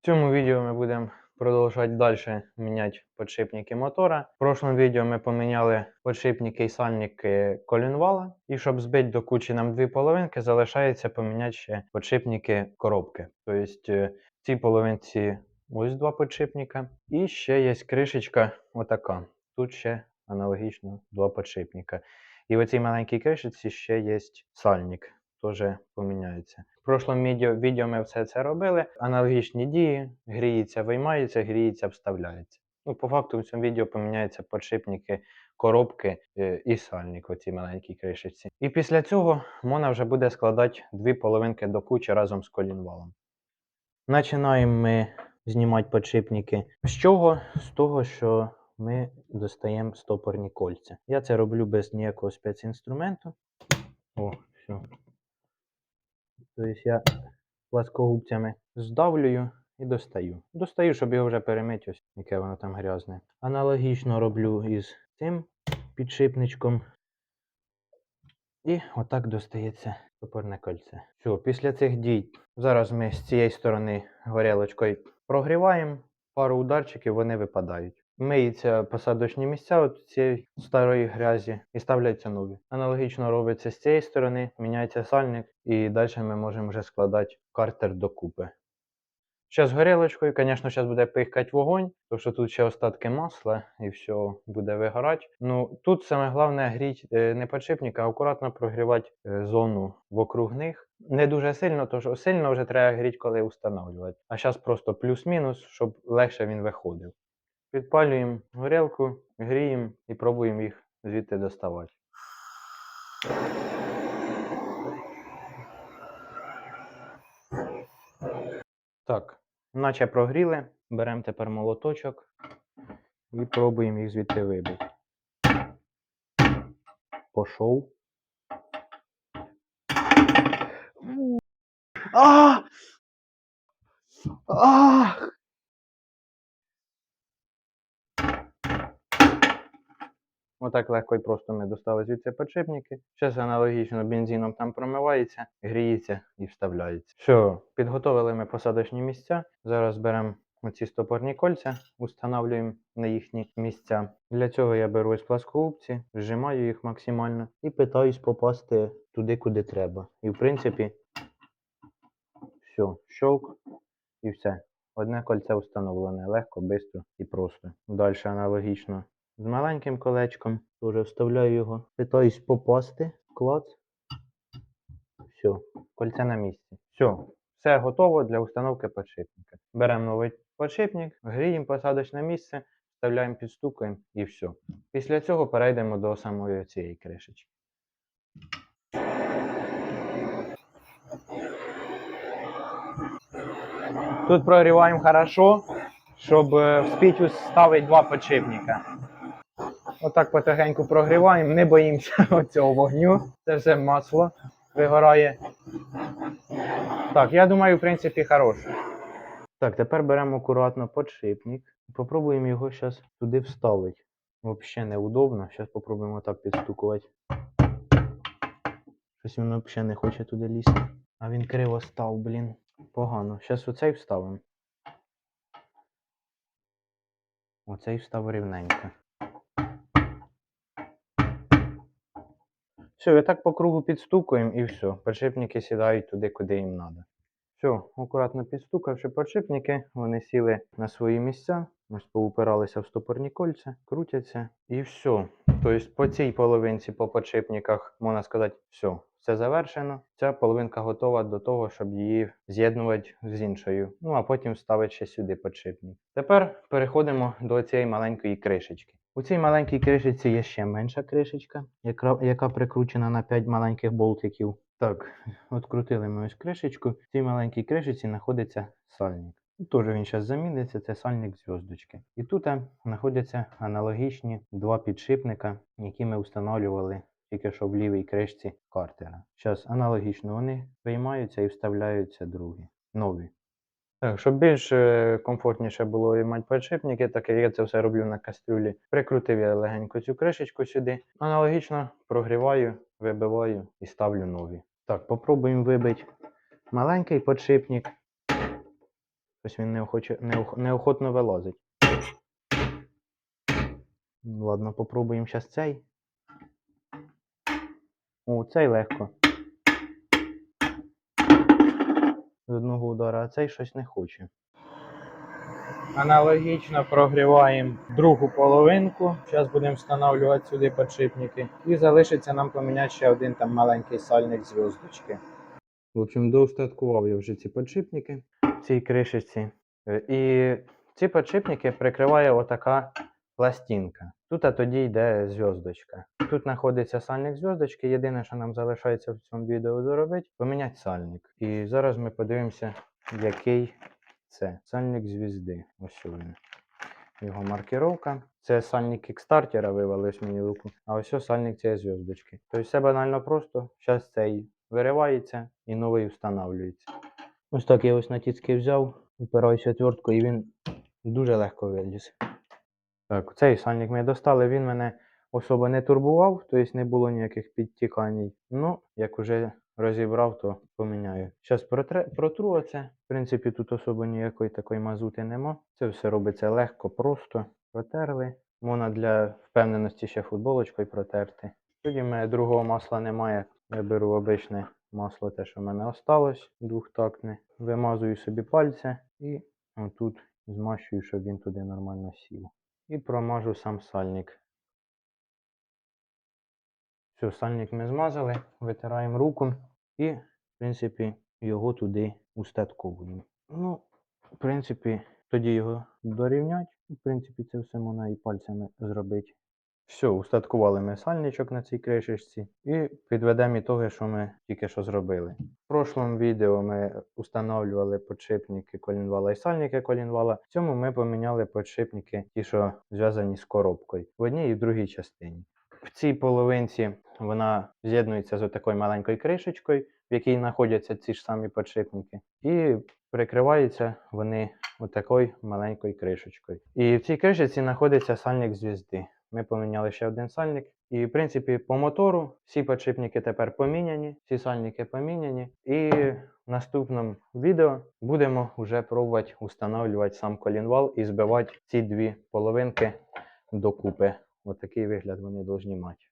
В цьому відео ми будемо продовжувати далі міняти подшипники мотора. В прошлому відео ми поміняли подшипники і сальники колінвала. І щоб збити до кучі нам дві половинки, залишається поміняти ще подшипники коробки. Тобто е, в цій половинці ось два подшипника. І ще є кришечка отака. Тут ще аналогічно два подшипника. І в цій маленькій кришечці ще є сальник. Теж поміняється. В прошлому відео, ми все це робили. Аналогічні дії, гріється, виймається, гріється, вставляється. Ну, по факту в цьому відео поміняються подшипники, коробки е, і сальник у цій маленькій кришечці. І після цього можна вже буде складати дві половинки до кучі разом з колінвалом. Починаємо ми знімати подшипники. З чого? З того, що ми достаємо стопорні кольця. Я це роблю без ніякого спецінструменту. О, все. Тобто я пласкогубцями здавлюю і достаю. Достаю, щоб його вже перемити, ось яке воно там грязне. Аналогічно роблю із цим підшипничком. І отак достається топорне кольце. Все, після цих дій зараз ми з цієї сторони горілочкою прогріваємо, пару ударчиків вони випадають. Миються посадочні місця от цієї старої грязі і ставляться нові. Аналогічно робиться з цієї сторони, міняється сальник, і далі ми можемо вже складати картер докупи. Зараз горілочкою, звісно, зараз буде пихкати вогонь, тому що тут ще остатки масла і все буде вигорати. Ну тут саме головне гріть е, не подшипник, а акуратно прогрівати е, зону вокруг них. Не дуже сильно, тому що сильно вже треба гріти, коли встановлювати. А зараз просто плюс-мінус, щоб легше він виходив. Підпалюємо горілку, гріємо і пробуємо їх звідти доставати. Так, наче прогріли. Беремо тепер молоточок і пробуємо їх звідти вибити. Пошов. А! Ах! Отак легко і просто ми достали звідси подшипники. Зараз аналогічно бензином там промивається, гріється і вставляється. Все, підготовили ми посадочні місця. Зараз беремо оці стопорні кольця, установлюємо на їхні місця. Для цього я беру із пласкогубці, зжимаю їх максимально і питаюсь попасти туди, куди треба. І в принципі, все, щовк і все. Одне кольце встановлене легко, швидко і просто. Далі аналогічно з маленьким колечком. Теж вставляю його. Питаюсь попасти. Клац. Все, кольце на місці. Все, все готово для установки подшипника. Беремо новий подшипник, гріємо посадочне місце, вставляємо, підстукуємо і все. Після цього перейдемо до самої цієї кришечки. Тут прогріваємо хорошо, щоб е, вспіть ставити два подшипника. Отак потихеньку прогріваємо, не боїмося цього вогню. Це все масло вигорає. Так, я думаю, в принципі, хороше. Так, тепер беремо акуратно подшипник попробуємо його зараз туди вставити. Взагалі неудобно. Зараз попробуємо так підстукувати. Щось він взагалі не хоче туди лізти. А він криво став, блін. Погано. Зараз оцей вставимо. Оцей встав рівненько. Все, і так по кругу підстукуємо і все. Подшипники сідають туди, куди їм треба. Все, акуратно підстукавши подшипники, вони сіли на свої місця, ось поупиралися в стопорні кольця, крутяться і все. Тобто по цій половинці по подшипниках, можна сказати, все, все завершено. Ця половинка готова до того, щоб її з'єднувати з іншою. Ну а потім ставити ще сюди подшипник. Тепер переходимо до цієї маленької кришечки. У цій маленькій кришечці є ще менша кришечка, яка, прикручена на 5 маленьких болтиків. Так, відкрутили ми ось кришечку. В цій маленькій кришечці знаходиться сальник. Теж він зараз заміниться, це сальник зв'язочки. І тут знаходяться аналогічні два підшипника, які ми встановлювали тільки що в лівій кришці картера. Зараз аналогічно вони виймаються і вставляються другі, нові. Так, щоб більш е, комфортніше було і мати підшипники, так як я це все роблю на кастрюлі. Прикрутив я легенько цю кришечку сюди. Аналогічно прогріваю, вибиваю і ставлю нові. Так, попробуємо вибити маленький подшипник. Ось він неохоче, неох, неохотно вилазить. Ладно, попробуємо зараз цей. О, цей легко. З одного удара, а цей щось не хоче. Аналогічно прогріваємо другу половинку. Зараз будемо встановлювати сюди підшипники. І залишиться нам поміняти ще один там маленький сальник зв'язочки. В общем, доустаткував я вже ці підшипники в цій кришечці. Е, І ці підшипники прикриває отака пластинка. Тут а тоді йде зв'язочка. Тут знаходиться сальник зв'язочки. Єдине, що нам залишається в цьому відео доробити, поміняти сальник. І зараз ми подивимося, який це сальник звізди. Ось він. Його маркировка. Це сальник кікстартера вивалився мені в руку, а ось сальник цієї зв'язочки. Тобто все банально просто. Зараз цей виривається і новий встановлюється. Ось так я ось на тіцьки взяв, упираюся отверткою і він дуже легко виліз. Так, цей сальник ми достали, він мене особо не турбував, тобто не було ніяких підтікань. Ну, як уже розібрав, то поміняю. Зараз протру оце. В принципі, тут особо ніякої такої мазути нема. Це все робиться легко, просто. Протерли. Можна для впевненості ще футболочкою протерти. Тоді в мене другого масла немає. Я беру обичне масло, те, що в мене осталось, двохтактне. Вимазую собі пальця і отут змащую, щоб він туди нормально сів. І промажу сам сальник. Все, сальник ми змазали, витираємо руку і, в принципі, його туди устатковуємо. Ну, в принципі, тоді його дорівнять. В принципі, це все можна і пальцями зробити. Все, устаткували ми сальничок на цій кришечці і підведемо ітоги, що ми тільки що зробили. В прошлому відео ми установлювали подшипники колінвала і сальники колінвала. В цьому ми поміняли подшипники, ті, що зв'язані з коробкою в одній і в другій частині. В цій половинці вона з'єднується з такою маленькою кришечкою, в якій знаходяться ці ж самі подшипники, і прикриваються вони отакою маленькою кришечкою. І в цій кришечці знаходиться сальник звізди. Ми поміняли ще один сальник. І, в принципі, по мотору всі підшипники тепер поміняні, всі сальники поміняні. І в наступному відео будемо вже пробувати встановлювати сам колінвал і збивати ці дві половинки докупи. Отакий вигляд вони повинні мати.